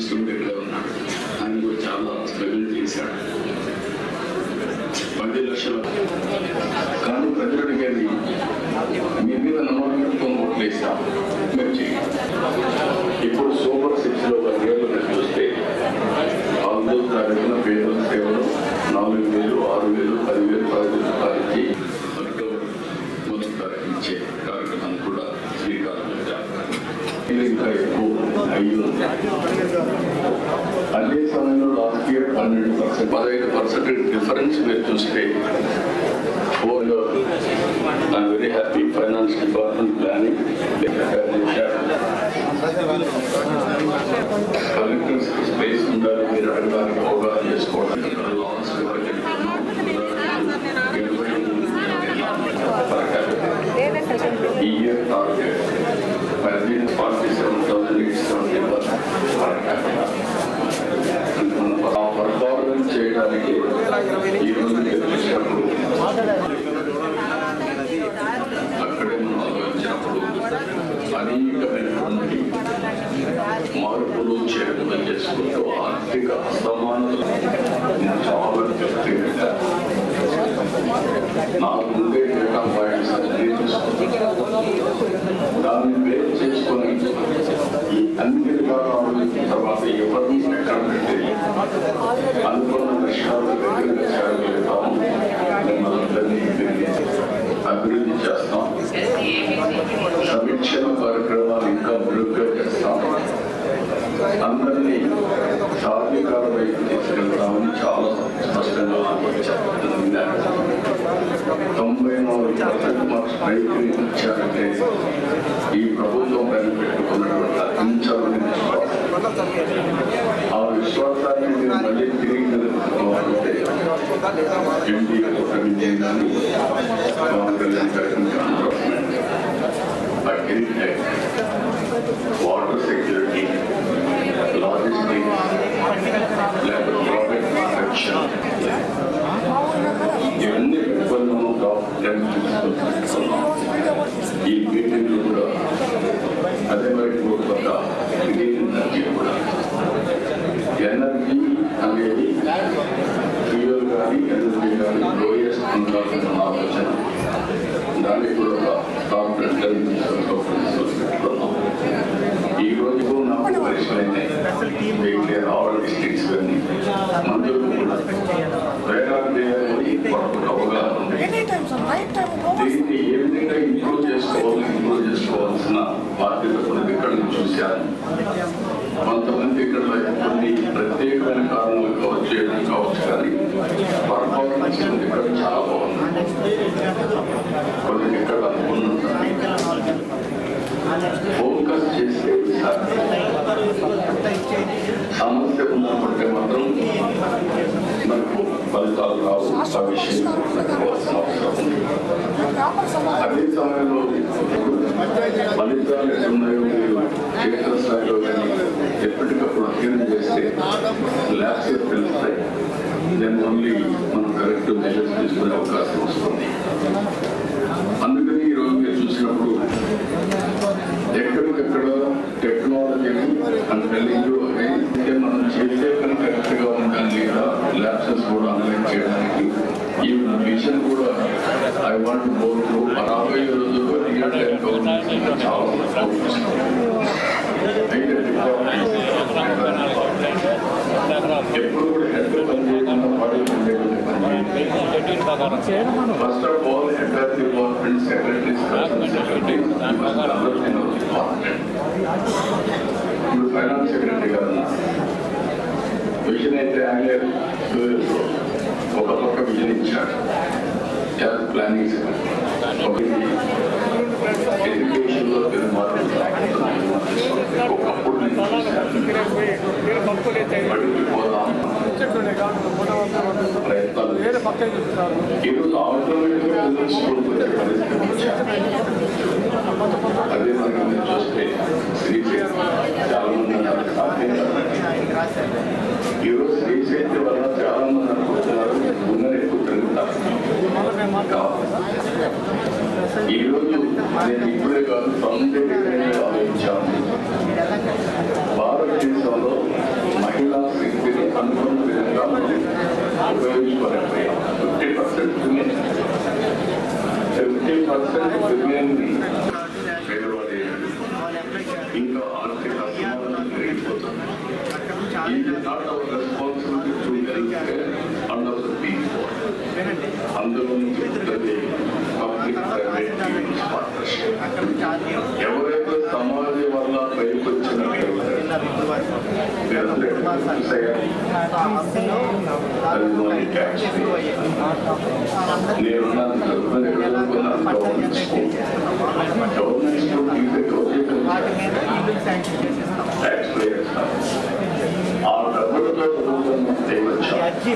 స్టూడెంట్గా ఉన్నాడు ఆయన కూడా చాలా స్ట్రగుల్ చేశాడు. పది లక్షల కానీ ప్రజలు అడిగేది మీ మీద నమ్మకం పెట్టుకొని ఓట్లు వేస్తాం మీరు ఇప్పుడు సూపర్ సిక్స్లో పదివేలు చూస్తే అందులో తరగతిన పేదల సేవలు నాలుగు వేలు ఆరు వేలు పదివేలు పదివేలు రూపాయలు ఇచ్చి అక్టోబర్ మొదటి తారీఖు ఇచ్చే కార్యక్రమం కూడా శ్రీకారం ఇంకా ఎక్కువ అయ్యి అదే సమయంలో లాస్ట్ ఇయర్ పన్నెండు పర్సెంట్ పదహైదు పర్సెంట్ డిఫరెన్స్ మీరు చూస్తే for I'm very happy finance department planning collectors space ఉండాలి మీరు అడగడానికి అవగాహన చేసుకోవడం లాస్ మార్పులు చేసుకుంటూ ఆర్థిక అసమానతలు చాలా వ్యక్తిగత నాకు ఉండే డేటా పాయింట్స్ అన్ని దాన్ని బేస్ చేసుకొని ఈ అన్ని విధాలు తర్వాత ఎవరిని చాలా స్పష్టంగా తొంభై నాలుగు పర్సెంట్ మార్క్స్ పైకి ఇచ్చారంటే ఈ ప్రభుత్వం పైన పెట్టుకున్నటువంటి ఆ విశ్వాసాన్ని మీరు మళ్ళీ తిరిగి నిలుపుకోవాలంటే ఎన్డీఏ కూటమి కానీ పవన్ కళ్యాణ్ గారి వాటర్ సెక్యూరిటీ ఈ కూడా అదే కూడా ఎనర్జీ కూడా ఎనర్జీ అనేది ఫ్యూయల్ కానీ ఎనర్జీ కానీ లోయెస్ట్ ఉండాల్సిన ఆలోచన కూడా ఒక టాప్ ఈ రోజు నాకు పరిశీలైనాయి ఆల్ డిస్ట్రిక్ట్స్ కానీ మందులు కూడా ప్రయాణం చేయాలని మనకు అవగాహన టైం దీన్ని ఏ విధంగా ఇంప్రూవ్ చేసుకోవాలి ఇంప్రూవ్ చేసుకోవాల్సిన బాధ్యత ఇక్కడ నేను చూశాను. కొంతమంది ఇక్కడ కొన్ని ప్రత్యేకమైన కారణాలు కావచ్చు కావచ్చు కానీ పర్ఫార్మెన్స్ ఇక్కడ చాలా బాగుంది. అదే సమయంలో ఫలితాలు ఎట్టున్నాయో మీరు క్షేత్ర స్థాయిలో కానీ ఎప్పటికప్పుడు అధ్యయనం చేస్తే ల్యాబ్స్ తెలుస్తాయి? దెన్ ఓన్లీ మనం కరెక్ట్ మెజర్స్ తీసుకునే అవకాశం వస్తుంది. చేయాలి. First of all, head of department, secretaries, personal secretaries, you must understand our department. ఇప్పుడు ఫైనాన్స్ సెక్రటరీ గారు ఉన్నారు. విజన్ అయితే ఆయన ఒక పక్క విజన్ ఇచ్చాడు హెల్త్ ప్లానింగ్ సెక్రటరీ ఎడ్యుకేషన్ లో పెద్ద మార్పులు రాబోతున్నాయి. ఒకప్పుడు నేను చూశాను. చూస్తారు ఈరోజు అదే మనకి పీపుల్ అందులో చెప్తుంది పబ్లిక్ ప్రైవేట్ పార్ట్నర్షిప్ ఎవరైతే సమాజం వల్ల పైకి వచ్చిన అది ఓన్లీ ట్యాక్స్ నేనున్నాను గవర్నమెంట్ ఆ డబ్బులతో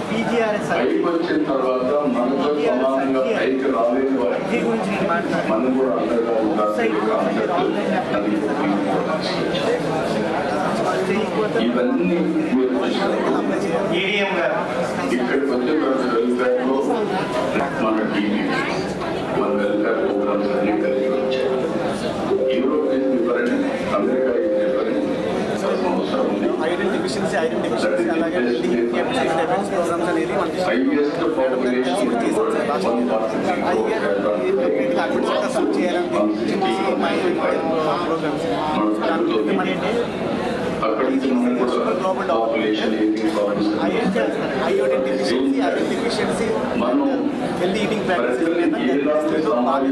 పీజీఆర్ఎస్ పైకి వచ్చిన తర్వాత మనతో సమానంగా పైకి రాలేని వారికి మనం కూడా అందరిగా ఇవన్నీ మీరు హైయెస్ట్ పాపులేషన్ మన హెల్తీ ఈటింగ్ ప్రాక్టీస్ అలాగే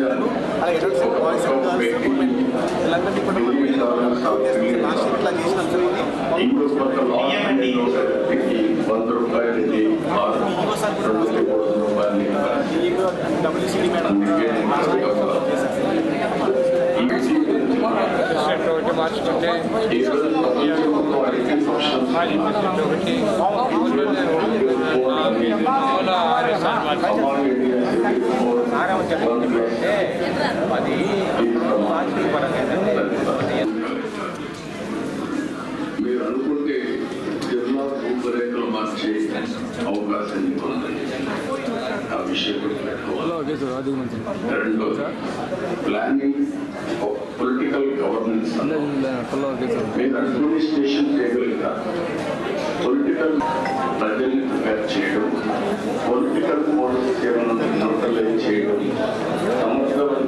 ఎడల్ట్స్ బాయ్స్ అండ్ గర్ల్స్ ఇలాంటి కూడా మనం లాస్ట్ ఇయర్ ఇట్లా చేసినాం ಒಂದು ರೂಪಾಯಿ ಕೆಜಿ ಹಾಲು ಮೂವತ್ತು ರೂಪಾಯಿ అది అవకాశం మీకు ఉంది ఆ విషయం గుర్తుపెట్టుకోవాలి రెండు ప్లానింగ్ పొలిటికల్ గవర్నెన్స్ మీరు అడ్మినిస్ట్రేషన్ చేయగలుగుతారు పొలిటికల్ ప్రజల్ని ప్రిపేర్ చేయడం పొలిటికల్ పోలీస్ సేవలను న్యూట్రలైజ్ చేయడం సమర్థవంతంగా వాళ్ళని